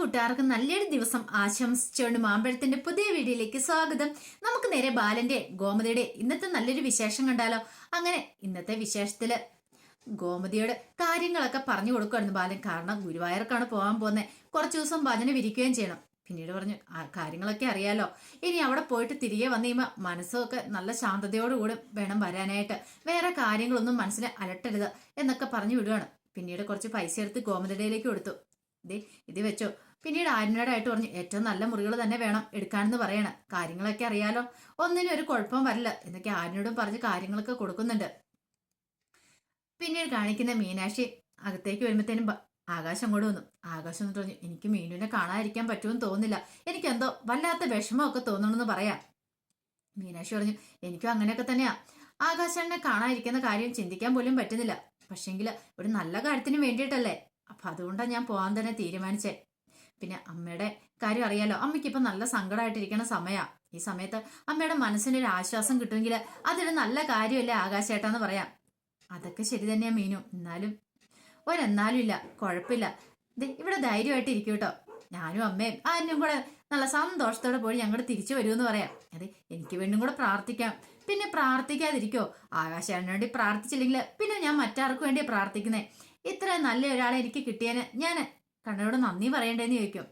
കൂട്ടുകാർക്ക് നല്ലൊരു ദിവസം ആശംസിച്ചുകൊണ്ട് മാമ്പഴത്തിന്റെ പുതിയ വീഡിയോയിലേക്ക് സ്വാഗതം. നമുക്ക് നേരെ ബാലന്റെ ഗോമതിയുടെ ഇന്നത്തെ നല്ലൊരു വിശേഷം കണ്ടാലോ? അങ്ങനെ ഇന്നത്തെ വിശേഷത്തിൽ ഗോമതിയോട് കാര്യങ്ങളൊക്കെ പറഞ്ഞു കൊടുക്കുമായിരുന്നു ബാലൻ. കാരണം ഗുരുവായൂർക്കാണ് പോകാൻ പോകുന്നത് കുറച്ച് ദിവസം ഭജന വിരിക്കുകയും ചെയ്യണം. പിന്നീട് പറഞ്ഞു കാര്യങ്ങളൊക്കെ അറിയാലോ. ഇനി അവിടെ പോയിട്ട് തിരികെ വന്നു കഴിയുമ്പോൾ മനസ്സൊക്കെ നല്ല ശാന്തതയോടുകൂടി വേണം വരാനായിട്ട്. വേറെ കാര്യങ്ങളൊന്നും മനസ്സിൽ അലട്ടരുത് എന്നൊക്കെ പറഞ്ഞു വിടുകയാണ് പിന്നീട് കുറച്ച് പൈസ എടുത്ത് ഗോമതിയുടെയിലേക്ക് കൊടുത്തു. ദേ ഇത് വെച്ചോ. പിന്നീട് ആര്യനോടായിട്ട് പറഞ്ഞു ഏറ്റവും നല്ല മുറികൾ തന്നെ വേണം എടുക്കാനെന്ന് പറയണം. കാര്യങ്ങളൊക്കെ അറിയാലോ. ഒന്നിനും ഒരു കുഴപ്പം വരില്ല എന്നൊക്കെ ആര്യനോടും പറഞ്ഞ് കാര്യങ്ങളൊക്കെ കൊടുക്കുന്നുണ്ട്. പിന്നീട് കാണിക്കുന്ന മീനാക്ഷി അകത്തേക്ക് വരുമ്പോഴത്തേനും ആകാശം അങ്ങോട്ട് വന്നു. ആകാശം എന്ന് പറഞ്ഞു എനിക്ക് മീനുവിനെ കാണാതിരിക്കാൻ പറ്റുമെന്ന് തോന്നുന്നില്ല. എനിക്കെന്തോ വല്ലാത്ത വിഷമമൊക്കെ തോന്നണമെന്ന് പറയാം. മീനാക്ഷി പറഞ്ഞു എനിക്കും അങ്ങനെയൊക്കെ തന്നെയാ. ആകാശനെ കാണാതിരിക്കുന്ന കാര്യം ചിന്തിക്കാൻ പോലും പറ്റുന്നില്ല. പക്ഷെങ്കിൽ ഒരു നല്ല കാര്യത്തിന് വേണ്ടിയിട്ടല്ലേ? അപ്പൊ അതുകൊണ്ടാണ് ഞാൻ പോകാൻ തന്നെ തീരുമാനിച്ചേ. പിന്നെ അമ്മയുടെ കാര്യം അറിയാലോ അമ്മയ്ക്ക് ഇപ്പൊ നല്ല സങ്കടമായിട്ടിരിക്കുന്ന സമയാ. ഈ സമയത്ത് അമ്മയുടെ മനസ്സിനൊരു ആശ്വാസം കിട്ടുമെങ്കിൽ അതൊരു നല്ല കാര്യമല്ലേ ആകാശേട്ടാന്ന് പറയാം. അതൊക്കെ ശരി തന്നെയാ മീനു. എന്നാലും ഒരെന്നാലും ഇല്ല കുഴപ്പമില്ല ഇവിടെ ധൈര്യമായിട്ട് ഇരിക്കും കേട്ടോ ഞാനും അമ്മയും ആരും കൂടെ നല്ല സന്തോഷത്തോടെ പോയി ഞങ്ങൾ തിരിച്ചു വരുമെന്ന് പറയാം. അതെ എനിക്ക് വേണ്ടും കൂടെ പ്രാർത്ഥിക്കാം. പിന്നെ പ്രാർത്ഥിക്കാതിരിക്കോ? ആകാശാന് വേണ്ടി പ്രാർത്ഥിച്ചില്ലെങ്കിൽ പിന്നെ ഞാൻ മറ്റാർക്കും വേണ്ടി പ്രാർത്ഥിക്കുന്നേ? ഇത്ര നല്ല ഒരാളെ എനിക്ക് കിട്ടിയതിന് ഞാൻ കണ്ണനോട് നന്ദി പറയണ്ടേന്ന് ചോദിക്കും.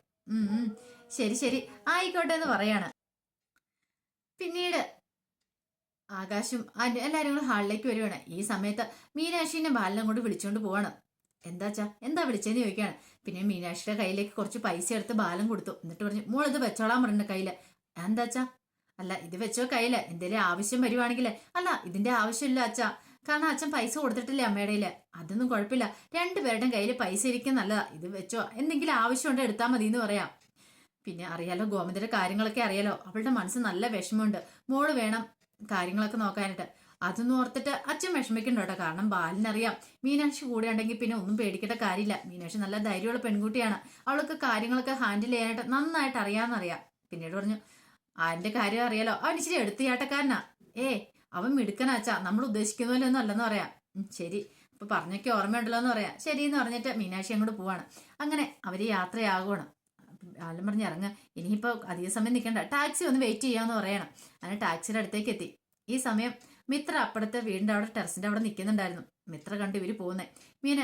ശരി ശരി. ആയിക്കോട്ടെ എന്ന് പറയാണ്. പിന്നീട് ആകാശും അനു എല്ലാരും കൂടെ ഹാളിലേക്ക് വരുവാണ്. ഈ സമയത്ത് മീനാക്ഷിനെ ബാലനം കൊണ്ട് വിളിച്ചോണ്ട് പോവാണ്. എന്താച്ചാ എന്താ വിളിച്ചേന്ന് ചോദിക്കാണ്. പിന്നെ മീനാക്ഷിയുടെ കയ്യിലേക്ക് കുറച്ച് പൈസ എടുത്ത് ബാലം കൊടുത്തു. എന്നിട്ട് പറഞ്ഞു മോൾ ഇത് വെച്ചോളാൻ പറഞ്ഞു കയ്യിൽ. എന്താച്ചാ അല്ല ഇത് വെച്ചോ കയ്യിൽ? എന്തേലും ആവശ്യം വരുവാണെങ്കിൽ അല്ല ഇതിന്റെ ആവശ്യമില്ല അച്ഛാ. കാരണം അച്ഛൻ പൈസ കൊടുത്തിട്ടില്ല അമ്മയുടെ അതൊന്നും കുഴപ്പമില്ല. രണ്ടുപേരുടെയും കയ്യിൽ പൈസ ഇരിക്കും നല്ലതാ. ഇത് വെച്ചോ. എന്തെങ്കിലും ആവശ്യമുണ്ട് എടുത്താൽ മതി എന്ന് പറയാം. പിന്നെ അറിയാലോ ഗോമതിയുടെ കാര്യങ്ങളൊക്കെ അറിയാലോ. അവളുടെ മനസ്സ് നല്ല വിഷമമുണ്ട്. മോൾ വേണം കാര്യങ്ങളൊക്കെ നോക്കാനായിട്ട്. അതൊന്നും ഓർത്തിട്ട് അച്ഛൻ വിഷമിക്കണ്ട കേട്ടോ. കാരണം ബാലിനറിയാം. മീനാക്ഷി കൂടെ ഉണ്ടെങ്കിൽ പിന്നെ ഒന്നും പേടിക്കേണ്ട കാര്യമില്ല. മീനാക്ഷി നല്ല ധൈര്യമുള്ള പെൺകുട്ടിയാണ്. അവൾക്ക് കാര്യങ്ങളൊക്കെ ഹാൻഡിൽ ചെയ്യാനായിട്ട് നന്നായിട്ട് അറിയാമെന്നറിയാം. പിന്നീട് പറഞ്ഞു ആന്റെ കാര്യം അറിയാലോ. അവൻ ഇച്ചിരി എടുത്തിയാട്ടക്കാരനാ. ഏ അവൻ മിടുക്കനാച്ചാ നമ്മൾ ഉദ്ദേശിക്കുന്ന പോലെ ഒന്നും അല്ലെന്ന് പറയാം. ശരി. അപ്പൊ പറഞ്ഞൊക്കെ ഓർമ്മയുണ്ടല്ലോ എന്ന് പറയാം. ശരി എന്ന് പറഞ്ഞിട്ട് മീനാക്ഷി അങ്ങോട്ട് പോവാണ്. അങ്ങനെ അവർ യാത്രയാകുവാണ് ആലും പറഞ്ഞ് ഇറങ്ങ. ഇനിയിപ്പോ അധിക സമയം നിൽക്കണ്ട ടാക്സി ഒന്ന് വെയിറ്റ് ചെയ്യാന്ന് പറയണം. അങ്ങനെ ടാക്സിയുടെ അടുത്തേക്ക് എത്തി. ഈ സമയം മിത്ര അപ്പുറത്തെ വീടിന്റെ അവിടെ ടെറസിന്റെ അവിടെ നിൽക്കുന്നുണ്ടായിരുന്നു മിത്ര കണ്ട് ഇവർ പോകുന്നത് മീന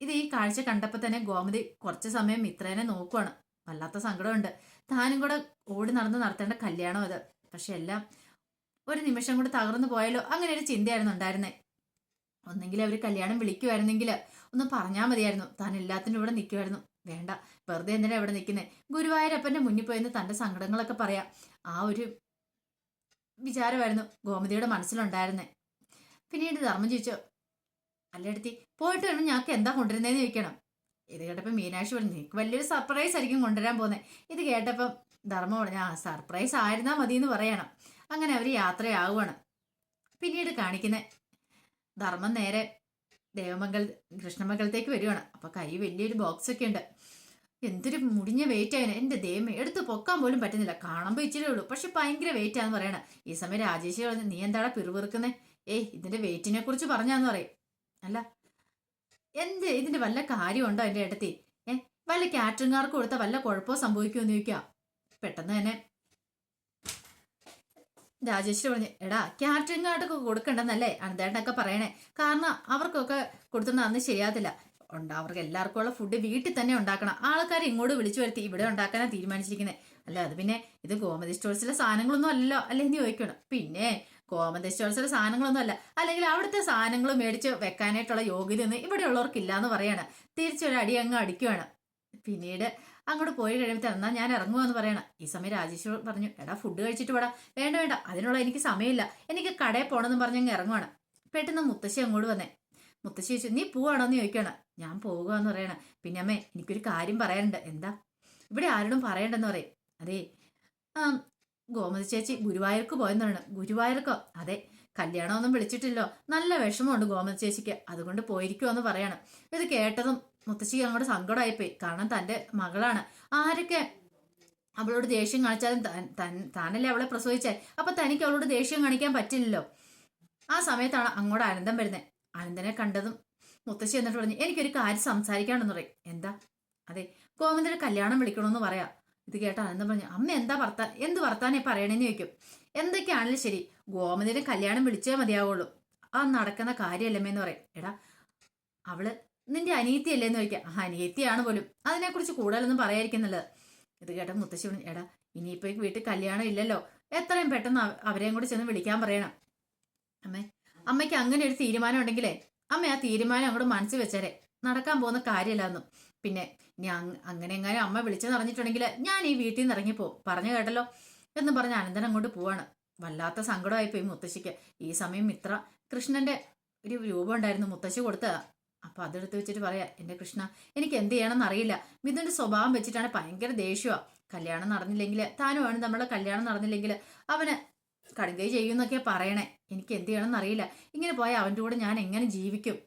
ഇത് ഈ കാഴ്ച കണ്ടപ്പോ തന്നെ ഗോമതി കുറച്ച് സമയം മിത്രേനെ നോക്കുവാണ്. വല്ലാത്ത സങ്കടമുണ്ട്. താനും കൂടെ ഓടി നടന്ന് നടത്തേണ്ട കല്യാണം അത്. പക്ഷെ എല്ലാം ഒരു നിമിഷം കൂടെ തകർന്നു പോയാലോ? അങ്ങനെ ഒരു ചിന്തയായിരുന്നു ഉണ്ടായിരുന്നത് ഒന്നെങ്കിൽ അവർ കല്യാണം വിളിക്കുമായിരുന്നെങ്കിൽ ഒന്ന് പറഞ്ഞാൽ മതിയായിരുന്നു. താൻ എല്ലാത്തിനും ഇവിടെ നിൽക്കുമായിരുന്നു വേണ്ട വെറുതെ എന്തിനാ ഇവിടെ നിൽക്കുന്നത് ഗുരുവായൂരപ്പന്റെ മുന്നിൽ പോയെന്ന് തന്റെ സങ്കടങ്ങളൊക്കെ പറയാം. ആ ഒരു വിചാരമായിരുന്നു ഗോമതിയുടെ മനസ്സിലുണ്ടായിരുന്നേ. പിന്നീട് ധർമ്മം ചോദിച്ചു അല്ലെടുത്തി പോയിട്ട് വരുമ്പോൾ ഞങ്ങൾക്ക് എന്താ കൊണ്ടുവരുന്നതെന്ന് ചോദിക്കണം. ഇത് കേട്ടപ്പോൾ മീനാക്ഷി പറഞ്ഞു നിനക്ക് വലിയൊരു സർപ്രൈസ് ആയിരിക്കും കൊണ്ടുവരാൻ പോകുന്നത് ഇത് കേട്ടപ്പം ധർമ്മം പറഞ്ഞു ആ സർപ്രൈസ് ആയിരുന്നാ മതി എന്ന് പറയണം. അങ്ങനെ അവർ യാത്രയാവുകയാണ് പിന്നീട് കാണിക്കുന്നത് ധർമ്മം നേരെ ദേവമംഗൽ കൃഷ്ണമംഗലത്തേക്ക് വരികയാണ് അപ്പൊ കൈ വലിയൊരു ബോക്സ് ഒക്കെ ഉണ്ട്. എന്തൊരു മുടിഞ്ഞ വെയിറ്റ് ആയിരുന്നു എന്റെ ദൈവമേ എടുത്ത് പൊക്കാൻ പോലും പറ്റുന്നില്ല. കാണുമ്പോൾ ഇച്ചിരി ഉള്ളൂ. പക്ഷെ ഭയങ്കര വെയിറ്റ് ആന്ന് പറയണ. ഈ സമയം രാജേഷ് പറഞ്ഞു നീ എന്താടാ പിറുപിറുക്കുന്നേ? ഏയ് ഇതിന്റെ വെയിറ്റിനെ കുറിച്ച് പറഞ്ഞാന്ന് പറയും. അല്ല എന്ത് ഇതിന്റെ വല്ല കാര്യമുണ്ടോ എന്റെ ഏട്ടത്തി? ഏ വല്ല കാറ്ററിംഗുകാർക്ക് കൊടുത്ത വല്ല കുഴപ്പമോ സംഭവിക്കുമെന്ന് ചോദിക്കാം. പെട്ടെന്ന് തന്നെ രാജേശ്വരി പറഞ്ഞു എടാ കാറ്ററിംഗുകാർക്കൊക്കെ കൊടുക്കണ്ടെന്നല്ലേ അനന്തേട്ടനൊക്കെ പറയണേ? കാരണം അവർക്കൊക്കെ കൊടുത്തുന്ന അന്ന് ശരിയാകത്തില്ല. ഉണ്ട് അവർക്ക് എല്ലാവർക്കും ഉള്ള ഫുഡ് വീട്ടിൽ തന്നെ ഉണ്ടാക്കണം. ആൾക്കാർ ഇങ്ങോട്ട് വിളിച്ചു വരുത്തി ഇവിടെ ഉണ്ടാക്കാനാണ് തീരുമാനിച്ചിരിക്കുന്നത് അല്ല അത് പിന്നെ ഇത് ഗോമതി സ്റ്റോഴ്സിലെ സാധനങ്ങളൊന്നും അല്ലല്ലോ അല്ലേ എന്ന് ചോദിക്കണം. പിന്നെ സ്റ്റോഴ്സിലെ സാധനങ്ങളൊന്നും അല്ല. അല്ലെങ്കിൽ അവിടുത്തെ സാധനങ്ങൾ മേടിച്ച് വെക്കാനായിട്ടുള്ള യോഗ്യതയൊന്നും ഇവിടെ ഉള്ളവർക്കില്ല എന്ന് പറയാണ് തിരിച്ചൊരു അടി അങ്ങ് അടിക്കുവാണ്. പിന്നീട് അങ്ങോട്ട് പോയി കഴിയുമ്പോൾ എന്നാ ഞാൻ ഇറങ്ങുമെന്ന് പറയണം. ഈ സമയം രാജേഷ് പറഞ്ഞു എടാ ഫുഡ് കഴിച്ചിട്ട് വേടാ വേണ്ട വേണ്ട. അതിനുള്ള എനിക്ക് സമയമില്ല. എനിക്ക് കടയിൽ പോകണമെന്ന് പറഞ്ഞ് അങ്ങ് ഇറങ്ങുവാണ്. പെട്ടെന്ന് മുത്തശ്ശി അങ്ങോട്ട് വന്നേ. മുത്തശ്ശി ചോദിച്ചു നീ പോവാണോ എന്ന് ചോദിക്കണം ഞാൻ പോകുക എന്ന് പറയണം. പിന്നെ അമ്മേ എനിക്കൊരു കാര്യം പറയാനുണ്ട്. എന്താ? ഇവിടെ ആരോടും പറയണ്ടെന്ന് പറയും. അതെ. ഗോമതി ചേച്ചി ഗുരുവായൂർക്ക് പോയെന്നാണ്. ഗുരുവായൂർക്കോ? അതെ കല്യാണമൊന്നും വിളിച്ചിട്ടില്ലോ. നല്ല വിഷമമുണ്ട് ഗോമതി ചേച്ചിക്ക്. അതുകൊണ്ട് പോയിരിക്കുമോ എന്ന് പറയണം. ഇത് കേട്ടതും മുത്തശ്ശിക്ക് അങ്ങോട്ട് സങ്കടമായിപ്പോയി. കാരണം തന്റെ മകളാണ്. ആരൊക്കെ അവളോട് ദേഷ്യം കാണിച്ചാലും താനല്ലേ അവളെ പ്രസവിച്ചേ? അപ്പൊ തനിക്ക് അവളോട് ദേഷ്യം കാണിക്കാൻ പറ്റില്ലല്ലോ. ആ സമയത്താണ് അങ്ങോട്ട് അനന്തം വരുന്നത് അനന്തനെ കണ്ടതും മുത്തശ്ശി എന്നിട്ട് പറഞ്ഞു എനിക്കൊരു കാര്യം സംസാരിക്കാണെന്ന് പറയും. എന്താ? അതെ ഗോവിന്ദന്റെ കല്യാണം വിളിക്കണമെന്ന് പറയാം. ഇത് കേട്ട എന്താ പറഞ്ഞു? അമ്മ എന്താ വർത്താ എന്ത് വർത്താനേ പറയണേന്ന് ചോദിക്കും. എന്തൊക്കെയാണെങ്കിലും ശരി ഗോമതിന്റെ കല്യാണം വിളിച്ചേ മതിയാവുള്ളൂ. ആ നടക്കുന്ന കാര്യമല്ലമ്മേന്ന് പറയും. എടാ അവൾ നിന്റെ അനിയത്തിയല്ലേന്ന് ചോദിക്കാം. ആ അനിയത്തിയാണ് പോലും. അതിനെക്കുറിച്ച് കൂടുതലൊന്നും പറയാതിരിക്കുന്നുള്ളത്. ഇത് കേട്ട മുത്തശ്ശി പറഞ്ഞു എടാ ഇനിയിപ്പോ വീട്ടിൽ കല്യാണം ഇല്ലല്ലോ. എത്രയും പെട്ടെന്ന് അവ- അവരെയും കൂടി ചെന്ന് വിളിക്കാൻ പറയണം. അമ്മേ അമ്മയ്ക്ക് അങ്ങനെ ഒരു തീരുമാനം ഉണ്ടെങ്കിലേ അമ്മ ആ തീരുമാനം അങ്ങോട്ട് മനസ്സിൽ വെച്ചാലേ നടക്കാൻ പോകുന്ന കാര്യമില്ലാന്നും പിന്നെ അങ്- അങ്ങനെ എങ്ങാനും അമ്മ വിളിച്ചെന്ന് അറിഞ്ഞിട്ടുണ്ടെങ്കിൽ ഞാൻ ഈ വീട്ടിൽ നിന്ന് ഇറങ്ങിപ്പോ. പറഞ്ഞു കേട്ടല്ലോ. എന്ന് പറഞ്ഞ് അനന്തൻ അങ്ങോട്ട് പോവാണ്. വല്ലാത്ത സങ്കടമായിപ്പോയി മുത്തശ്ശിക്ക്. ഈ സമയം മിത്ര കൃഷ്ണന്റെ ഒരു രൂപം ഉണ്ടായിരുന്നു മുത്തശ്ശി കൊടുത്തതാ അപ്പൊ അതെടുത്ത് വെച്ചിട്ട് പറയാ എന്റെ കൃഷ്ണ എനിക്ക് എന്ത് ചെയ്യണമെന്ന് അറിയില്ല. മിഥുന്റെ സ്വഭാവം വെച്ചിട്ടാണ് ഭയങ്കര ദേഷ്യമാ കല്യാണം നടന്നില്ലെങ്കിൽ താനുമാണ് നമ്മളെ കല്യാണം നടന്നില്ലെങ്കിൽ അവന് കടുകൈ ചെയ്യുന്നൊക്കെ പറയണേ. എനിക്ക് എന്ത് ചെയ്യണമെന്ന് അറിയില്ല. ഇങ്ങനെ പോയാൽ അവന്റെ കൂടെ ഞാൻ എങ്ങനെ ജീവിക്കും?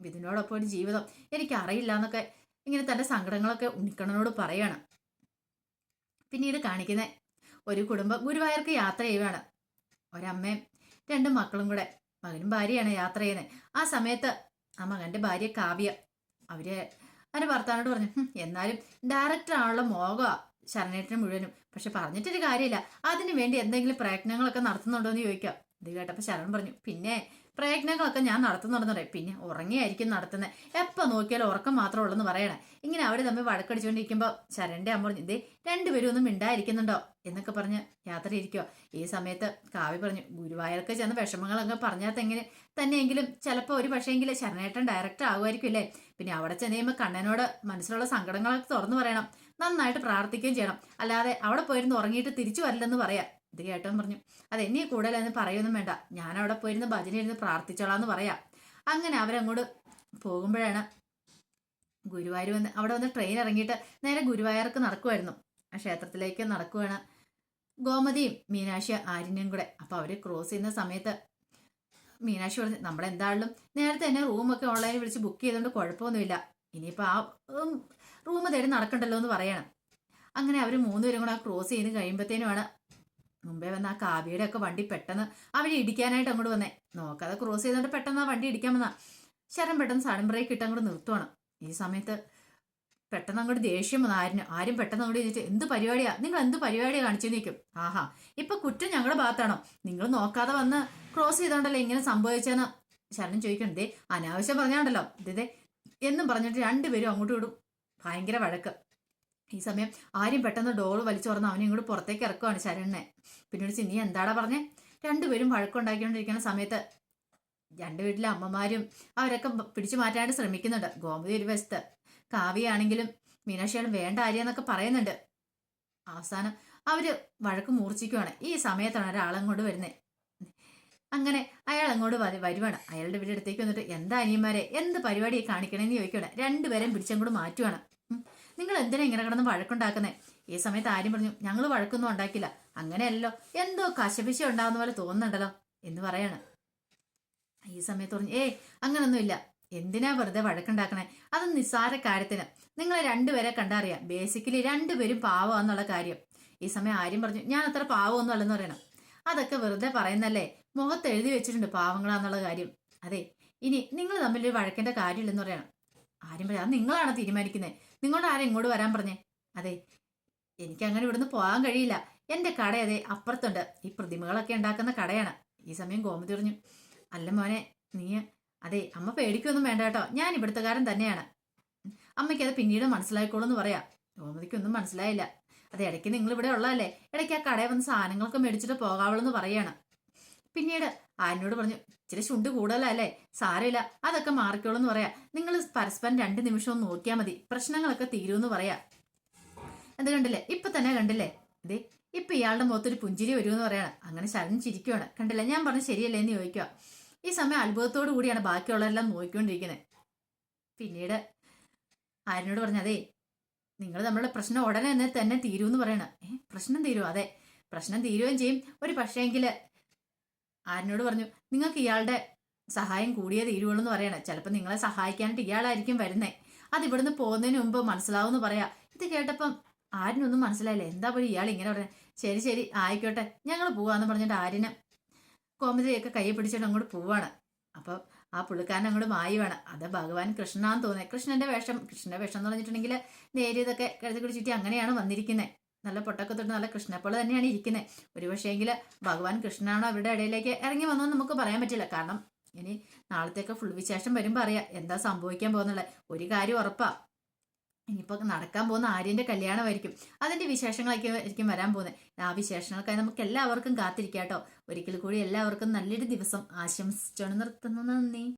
മിഥുനോടൊപ്പം ഒരു ജീവിതം. എനിക്ക് അറിയില്ല എന്നൊക്കെ ഇങ്ങനെ തന്റെ സങ്കടങ്ങളൊക്കെ ഉണ്ണിക്കണ്ണനോട് പറയാണ്. പിന്നീട് കാണിക്കുന്ന ഒരു കുടുംബം ഗുരുവായൂർക്ക് യാത്ര ചെയ്യുകയാണ് ഒരമ്മയും രണ്ട് മക്കളും കൂടെ മകനും ഭാര്യയാണ് യാത്ര ചെയ്യുന്നത് ആ സമയത്ത് ആ മകന്റെ ഭാര്യ കാവ്യ അവർ അവന്റെ ഭർത്താവിനോട് പറഞ്ഞു "ഹും, എന്നാലും ഡയറക്ടർ ആണുള്ള മോഹ ശരണേട്ടന് മുഴുവനും. പക്ഷെ പറഞ്ഞിട്ടൊരു കാര്യമില്ല. അതിനു വേണ്ടി എന്തെങ്കിലും പ്രയത്നങ്ങളൊക്കെ നടത്തുന്നുണ്ടോ എന്ന് ചോദിക്കാം. ഇത് കേട്ടപ്പോൾ ശരൺ പറഞ്ഞു പിന്നെ പ്രയത്നങ്ങളൊക്കെ ഞാൻ നടത്തുന്നുണ്ടെന്ന് പറയും. പിന്നെ ഉറങ്ങിയായിരിക്കും നടത്തുന്നത് എപ്പോൾ നോക്കിയാലും ഉറക്കം മാത്രമേ ഉള്ളൂ എന്ന് പറയണേ. ഇങ്ങനെ അവർ തമ്മിൽ വഴക്കടിച്ചുകൊണ്ടിരിക്കുമ്പോൾ ശരണ്ന്റെ അമ്മ പറഞ്ഞു ഇതേ രണ്ടുപേരും ഒന്നും മിണ്ടായിരിക്കുന്നുണ്ടോ? എന്നൊക്കെ പറഞ്ഞ് യാത്ര ഇരിക്കുക ഈ സമയത്ത് കാവ്യ പറഞ്ഞു ഗുരുവായൂർക്ക് ചെന്ന വിഷമങ്ങളൊക്കെ പറഞ്ഞാൽ തന്നെ തന്നെയെങ്കിലും ചിലപ്പോൾ ഒരു പക്ഷേങ്കിൽ ശരണേട്ടൻ ഡയറക്റ്റ് ആകുമായിരിക്കും അല്ലേ? പിന്നെ അവിടെ ചെന്ന് കഴിയുമ്പോൾ കണ്ണനോട് മനസ്സിലുള്ള സങ്കടങ്ങളൊക്കെ തുറന്നു പറയണം. നന്നായിട്ട് പ്രാർത്ഥിക്കുകയും ചെയ്യണം. അല്ലാതെ അവിടെ പോയിരുന്ന് ഉറങ്ങിയിട്ട് തിരിച്ചു വരില്ലെന്ന് പറയാം. ഇത് കേട്ടോ പറഞ്ഞു അത് എന്നെ കൂടുതലൊന്നും പറയൊന്നും വേണ്ട. ഞാൻ അവിടെ പോയിരുന്ന് ഭജന ഇരുന്ന് പ്രാർത്ഥിച്ചോളാന്ന് പറയാം. അങ്ങനെ അവരങ്ങോട്ട് പോകുമ്പോഴാണ് ഗുരുവായൂർ വന്ന് അവിടെ വന്ന് ട്രെയിൻ ഇറങ്ങിയിട്ട് നേരെ ഗുരുവായൂർക്ക് നടക്കുമായിരുന്നു ആ ക്ഷേത്രത്തിലേക്ക് നടക്കുവാണ് ഗോമതിയും മീനാക്ഷി ആര്യനും കൂടെ. അപ്പൊ അവർ ക്രോസ് ചെയ്യുന്ന സമയത്ത് മീനാക്ഷി പറഞ്ഞു നമ്മളെന്തായാലും നേരത്തെ തന്നെ റൂമൊക്കെ ഓൺലൈനിൽ വിളിച്ച് ബുക്ക് ചെയ്തുകൊണ്ട് കുഴപ്പമൊന്നുമില്ല. ഇനിയിപ്പോൾ ആ റൂം തേടി നടക്കണ്ടല്ലോ എന്ന് പറയണം. അങ്ങനെ അവർ മൂന്നുപേരും കൂടെ ആ ക്രോസ് ചെയ്ത് കഴിയുമ്പോഴത്തേനുമാണ് മുമ്പേ വന്ന ആ കാവ്യയുടെ ഒക്കെ വണ്ടി പെട്ടെന്ന് അവരെ ഇടിക്കാനായിട്ട് അങ്ങോട്ട് വന്നേ. നോക്കാതെ ക്രോസ് ചെയ്തോണ്ട് പെട്ടെന്ന് ആ വണ്ടി ഇടിക്കാൻ വന്നാ. ശരം പെട്ടെന്ന് സഡൻ ബ്രേക്ക് ഇട്ട് അങ്ങോട്ട് നിർത്തുവാണ്. ഈ സമയത്ത് പെട്ടെന്ന് അങ്ങോട്ട് ദേഷ്യം വന്നു ആരും ആരും പെട്ടെന്ന് അങ്ങോട്ട് ചോദിച്ചു എന്ത് പരിപാടിയാ? നിങ്ങൾ എന്ത് പരിപാടിയാ കാണിച്ചു നിൽക്കും ആഹാ ഇപ്പൊ കുറ്റം ഞങ്ങളുടെ ഭാഗത്താണോ? നിങ്ങൾ നോക്കാതെ വന്ന് ക്രോസ് ചെയ്തോണ്ടല്ലോ ഇങ്ങനെ സംഭവിച്ചെന്ന് ശരണം ചോദിക്കണ്ടേ അനാവശ്യം പറഞ്ഞാണ്ടല്ലോ. ഇതേ എന്നും പറഞ്ഞിട്ട് രണ്ടുപേരും അങ്ങോട്ടും ഇടും ഭയങ്കര വഴക്ക്. ഈ സമയം ആരും പെട്ടെന്ന് ഡോർ വലിച്ചു തുറന്ന് അവനെ ഇങ്ങോട്ട് പുറത്തേക്ക് ഇറക്കുവാണ് ശരണ്ണെ പിന്നീട് നീ എന്താടാ പറഞ്ഞേ? രണ്ടുപേരും വഴക്കുണ്ടാക്കിക്കൊണ്ടിരിക്കുന്ന സമയത്ത് രണ്ട് വീട്ടിലെ അമ്മമാരും അവരൊക്കെ പിടിച്ചു മാറ്റാനായിട്ട് ശ്രമിക്കുന്നുണ്ട്. ഗോമതി ഒരു വശത്ത് കാവ്യാണെങ്കിലും മീനാക്ഷിയാണ് വേണ്ട ആര്യെന്നൊക്കെ പറയുന്നുണ്ട്. അവസാനം അവർ വഴക്ക് മൂർച്ഛിക്കുവാണ്. ഈ സമയത്താണ് ഒരാളങ്ങോട്ട് വരുന്നത് അങ്ങനെ അയാൾ അങ്ങോട്ട് വരു- വരുവാണ്. അയാളുടെ വീടിന്റെ അടുത്തേക്ക് വന്നിട്ട് എന്താ അനിയന്മാരെ? എന്ത് പരിപാടി കാണിക്കണേന്ന് ചോദിക്കുകയാണ് രണ്ടുപേരും പിടിച്ചങ്ങോട്ട് മാറ്റുവാണ്. നിങ്ങൾ എന്തിനാ ഇങ്ങനെ കിടന്ന് വഴക്കുണ്ടാക്കുന്നേ? ഈ സമയത്ത് ആരും പറഞ്ഞു ഞങ്ങൾ വഴക്കൊന്നും ഉണ്ടാക്കില്ല. അങ്ങനെയല്ലോ എന്തോ കശപിശ ഉണ്ടാകുന്ന പോലെ തോന്നുന്നുണ്ടല്ലോ എന്ന് പറയാണ്. ഈ സമയത്ത് പറഞ്ഞു ഏയ് അങ്ങനൊന്നുമില്ല. എന്തിനാ വെറുതെ വഴക്കുണ്ടാക്കണേ? അത് നിസ്സാര കാര്യത്തിന്. നിങ്ങളെ രണ്ടുപേരെ കണ്ടറിയാം. ബേസിക്കലി രണ്ടുപേരും പാവമാന്നുള്ള കാര്യം. ഈ സമയം ആര്യം പറഞ്ഞു ഞാൻ അത്ര പാവമൊന്നും അല്ലെന്ന് പറയണം. അതൊക്കെ വെറുതെ പറയുന്നല്ലേ? മുഖത്ത് എഴുതി വെച്ചിട്ടുണ്ട് പാവങ്ങളാന്നുള്ള കാര്യം. അതെ ഇനി നിങ്ങൾ തമ്മിൽ വഴക്കിന്റെ കാര്യമില്ലെന്ന് പറയണം. ആരും പറയാം അത് നിങ്ങളാണ് തീരുമാനിക്കുന്നത് നിങ്ങളോട് ആരും ഇങ്ങോട്ട് വരാൻ പറഞ്ഞേ? അതെ എനിക്ക് അങ്ങനെ ഇവിടുന്ന് പോകാൻ കഴിയില്ല. എന്റെ കട അതെ അപ്പുറത്തുണ്ട്. ഈ പ്രതിമകളൊക്കെ ഉണ്ടാക്കുന്ന കടയാണ്. ഈ സമയം ഗോമതി പറഞ്ഞു അല്ല മോനെ നീ അതെ അമ്മ പേടിക്കൊന്നും വേണ്ട കേട്ടോ. ഞാൻ ഇവിടുത്തുകാരൻ തന്നെയാണ്. അമ്മയ്ക്ക് അത് പിന്നീട് മനസ്സിലായിക്കോളൂ എന്ന് പറയാം. ഗോമതിക്കൊന്നും മനസ്സിലായില്ല. അത് ഇടയ്ക്ക് നിങ്ങൾ ഇവിടെ ഉള്ളതല്ലേ? ഇടയ്ക്ക് ആ കടയിൽ വന്ന് സാധനങ്ങളൊക്കെ മേടിച്ചിട്ട് പോകാവുള്ളൂ എന്ന് പറയാണ്. പിന്നീട് ആനോട് പറഞ്ഞു ഇച്ചിരി ചുണ്ട് കൂടുതലല്ലേ? സാരമില്ല. അതൊക്കെ മാറിക്കോളൂ എന്ന് പറയാ. നിങ്ങൾ പരസ്പരം രണ്ട് ഒന്ന് നോക്കിയാൽ മതി. പ്രശ്നങ്ങളൊക്കെ തീരുമെന്ന് പറയാ. എന്ത് കണ്ടില്ലേ? ഇപ്പൊ തന്നെ കണ്ടില്ലേ? ഇതേ ഇപ്പൊ ഇയാളുടെ മുഖത്തൊരു പുഞ്ചിരി വരുമെന്ന് പറയാണ്. അങ്ങനെ ശരൺ ചിരിക്കുവാണ്. കണ്ടില്ല? ഞാൻ പറഞ്ഞ ശരിയല്ലേ എന്ന് ചോദിക്കുക ഈ സമയം അത്ഭുതത്തോടു കൂടിയാണ് ബാക്കിയുള്ളവരെല്ലാം നോക്കിക്കൊണ്ടിരിക്കുന്നത്. പിന്നീട് ആരനോട് പറഞ്ഞു അതേ നിങ്ങൾ നമ്മളുടെ പ്രശ്നം ഉടനെ തന്നെ തന്നെ തീരുമെന്ന് പറയണം. ഏഹ് പ്രശ്നം തീരുമോ അതെ പ്രശ്നം തീരുകയും ചെയ്യും. ഒരു പക്ഷേങ്കിൽ ആരിനോട് പറഞ്ഞു നിങ്ങൾക്ക് ഇയാളുടെ സഹായം കൂടിയേ തീരുവുള്ളൂ എന്ന് പറയണേ. ചിലപ്പോൾ നിങ്ങളെ സഹായിക്കാനായിട്ട് ഇയാളായിരിക്കും വരുന്നേ. അത് ഇവിടുന്ന് പോകുന്നതിന് മുമ്പ് മനസ്സിലാവുമെന്ന് പറയാ. ഇത് കേട്ടപ്പം ആരിനൊന്നും മനസ്സിലായില്ല. എന്താ പോലും ഇയാൾ ഇങ്ങനെ പറഞ്ഞത് ശരി ശരി ആയിക്കോട്ടെ. ഞങ്ങൾ പോവാന്ന് പറഞ്ഞിട്ട് ആര്യന് കോമതിയൊക്കെ കൈ പിടിച്ചിട്ട് അങ്ങോട്ട് പോവാണ്. അപ്പം ആ പുള്ളിക്കാരൻ അങ്ങോട്ട് മായുവാണ് അത് ഭഗവാൻ കൃഷ്ണനാന്ന് തോന്നേ കൃഷ്ണന്റെ വേഷം കൃഷ്ണന്റെ വേഷം എന്ന് പറഞ്ഞിട്ടുണ്ടെങ്കിൽ നേരിയതൊക്കെ കരുതി കുടിച്ചിട്ട് അങ്ങനെയാണ് വന്നിരിക്കുന്നത് നല്ല പൊട്ടൊക്കെ തൊട്ട് നല്ല കൃഷ്ണപ്പോലെ തന്നെയാണ് ഇരിക്കുന്നത് ഒരു പക്ഷേങ്കിൽ ഭഗവാൻ കൃഷ്ണനാണോ അവരുടെ ഇടയിലേക്ക് ഇറങ്ങി വന്നതെന്ന് നമുക്ക് പറയാൻ പറ്റില്ല. കാരണം ഇനി നാളത്തേക്ക് ഫുൾ വിശേഷം വരുമ്പോൾ അറിയാം എന്താ സംഭവിക്കാൻ പോകുന്നുള്ളത്. ഒരു കാര്യം ഉറപ്പാ. ഇനിയിപ്പോൾ നടക്കാൻ പോകുന്ന ആര്യന്റെ കല്യാണമായിരിക്കും. അതിന്റെ വിശേഷങ്ങളൊക്കെ ആയിരിക്കും വരാൻ പോകുന്നത് ആ വിശേഷങ്ങൾക്കായി നമുക്ക് എല്ലാവർക്കും കാത്തിരിക്കാം കേട്ടോ ഒരിക്കൽ കൂടി എല്ലാവർക്കും നല്ലൊരു ദിവസം ആശംസിച്ചോണ്ട് നിർത്തുന്നു. നന്ദി.